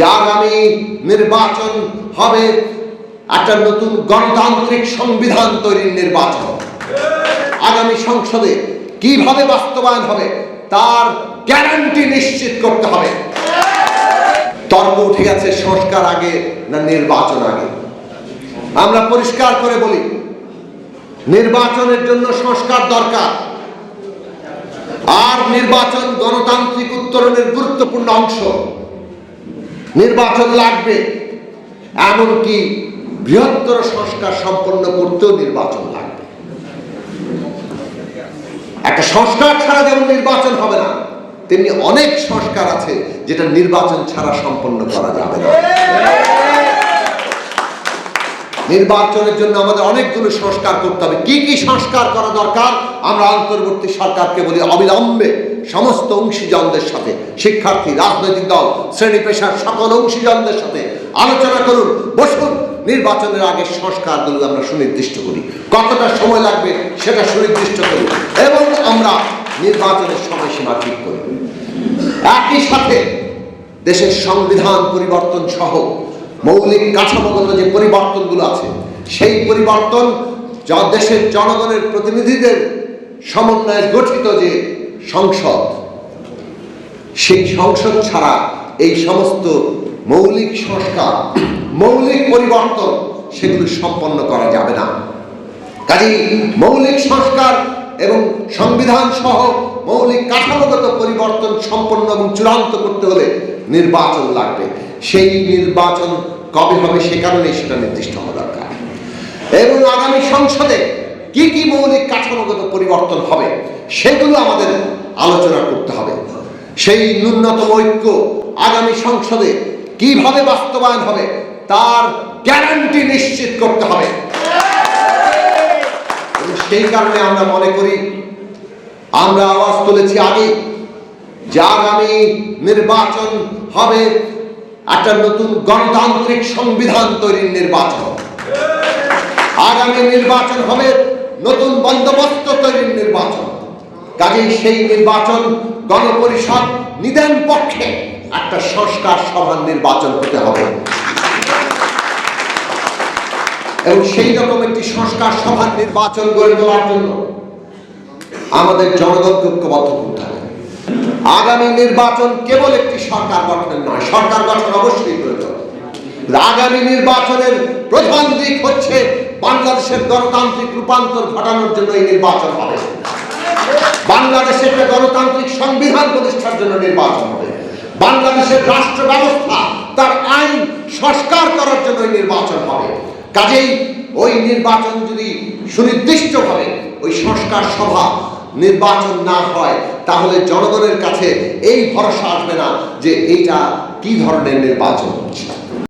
যে আগামী নির্বাচন হবে, একটা নতুন গণতান্ত্রিক সংবিধান তৈরির নির্বাচন আগামী সংসদে কীভাবে বাস্তবায়ন হবে, তার গ্যারান্টি নিশ্চিত করতে হবে। তর্ক উঠে গেছে সংস্কার আগে না নির্বাচন আগে। আমরা পরিষ্কার করে বলি, নির্বাচনের জন্য সংস্কার দরকার। আর নির্বাচন গণতান্ত্রিক উত্তরণের গুরুত্বপূর্ণ অংশ। নির্বাচন লাগবে। এমনকি বৃহত্তর সংস্কার সম্পন্ন করতেও নির্বাচন লাগবে। একটা সংস্কার ছাড়া যেমন নির্বাচন হবে না, তেমনি অনেক সংস্কার আছে যেটা নির্বাচন ছাড়া সম্পন্ন করা যাবে না। নির্বাচনের জন্য আমাদের অনেকগুলো সংস্কার করতে হবে। কি কি সংস্কার করা দরকার? আমরা অন্তর্বর্তী সরকারকে বলি অবিলম্বে সমস্ত অংশীজনদের সাথে, শিক্ষার্থী, রাজনৈতিক দল, শ্রেণি পেশার সকল অংশীজনদের সাথে আলোচনা করুন, বসুন। নির্বাচনের আগে সংস্কারগুলো আমরা সুনির্দিষ্ট করি। কতটা সময় লাগবে সেটা সুনির্দিষ্ট করি এবং আমরা নির্বাচনের সময়সীমা ঠিক করি। একই সাথে দেশের সংবিধান পরিবর্তন সহ মৌলিক কাঠামোগত যে পরিবর্তনগুলো আছে, সেই পরিবর্তন যা দেশের জনগণের প্রতিনিধিদের সমন্বয়ে গঠিত যে সংসদ, সেই সংসদ ছাড়া এই সমস্ত মৌলিক সংস্কার, মৌলিক পরিবর্তন সেগুলো সম্পন্ন করা যাবে না। কাজেই মৌলিক সংস্কার এবং সংবিধান সহ মৌলিক কাঠামোগত পরিবর্তন সম্পন্ন এবং চূড়ান্ত করতে হলে নির্বাচন লাগবে। সেই নির্বাচন কবে হবে সে কারণে সেটা নির্দিষ্ট হওয়া দরকার। এবং আগামী সংসদে কি কি মৌলিক কাঠামোগত পরিবর্তন হবে সেগুলো আমাদের আলোচনা করতে হবে। সেই ন্যূনতম ঐক্য আগামী সংসদে কীভাবে বাস্তবায়ন হবে তার গ্যারান্টি নিশ্চিত করতে হবে। সেই কারণে আমরা মনে করি, আমরা আওয়াজ তুলেছি আগে যে আগামী নির্বাচন হবে একটা নতুন গণতান্ত্রিক সংবিধান তৈরির নির্বাচন। আগামী নির্বাচন হবে নতুন বন্দোবস্ত তৈরির নির্বাচন। কাজেই সেই নির্বাচন গণপরিষদ নিদেন পক্ষে একটা সংস্কার সভার নির্বাচন হতে হবে। এবং সেই রকম একটি সংস্কার সভার নির্বাচন গড়ে তোলার জন্য আমাদের জনগণকে ঐক্যবদ্ধ করতে হবে। আগামী নির্বাচন কেবল একটি সরকার গঠনের নয়, সরকার গঠন অবশ্যই প্রয়োজন। আগামী নির্বাচনের প্রধান দিক হচ্ছে বাংলাদেশের গণতান্ত্রিক রূপান্তর ঘটানোর জন্য এই নির্বাচন হবে। বাংলাদেশে একটা গণতান্ত্রিক সংবিধান প্রতিষ্ঠার জন্য নির্বাচন হবে। বাংলাদেশের রাষ্ট্র ব্যবস্থা, তার আইন সংস্কার করার জন্য নির্বাচন হবে। কাজেই ওই নির্বাচন যদি সুনির্দিষ্টভাবে ওই সংস্কার সভা নির্বাচন না হয়, তাহলে জনগণের কাছে এই ভরসা আসবে না যে এইটা কি ধরনের নির্বাচন? হচ্ছে